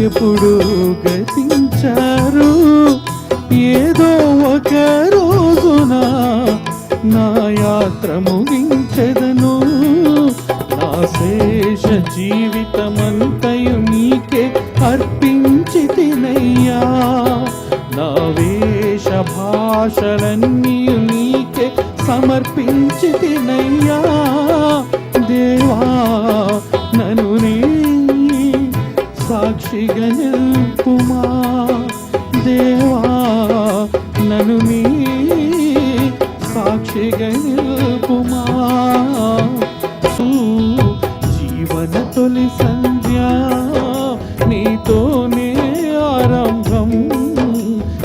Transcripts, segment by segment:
ఎప్పుడు గతించారు? ఏదో ఒక రోజున నా యాత్ర ముగించెదను. నా శేష జీవితమంతయు నీకే అర్పించి తినయ్యా. నా వేష భాషలన్నీ నీకే సమర్పించి తినయ్యా. సాక్షిగా నిల్పుమా దేవా? నను మీ సాక్షిగా నిల్పుమా సు జీవన తొలి సంధ్య నీతోనే ఆరంభం.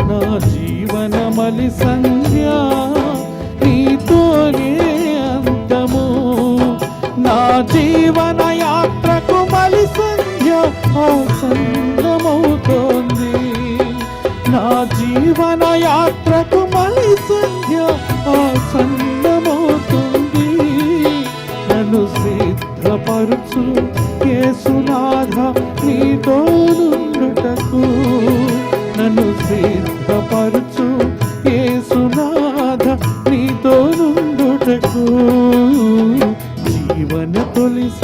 నా జీవన మలి సంధ్య నీతోనే అంతము. నా జీవన జీవన యాత్రకు మలి సంధ్య ఆసన్నమవుతుంది. నన్ను సిద్ధపరుచు కేసునాథ నీతో నుండుటకు నన్ను సిద్ధపరుచు కేసునాథ నీతో నుండుటకు జీవన తొలిస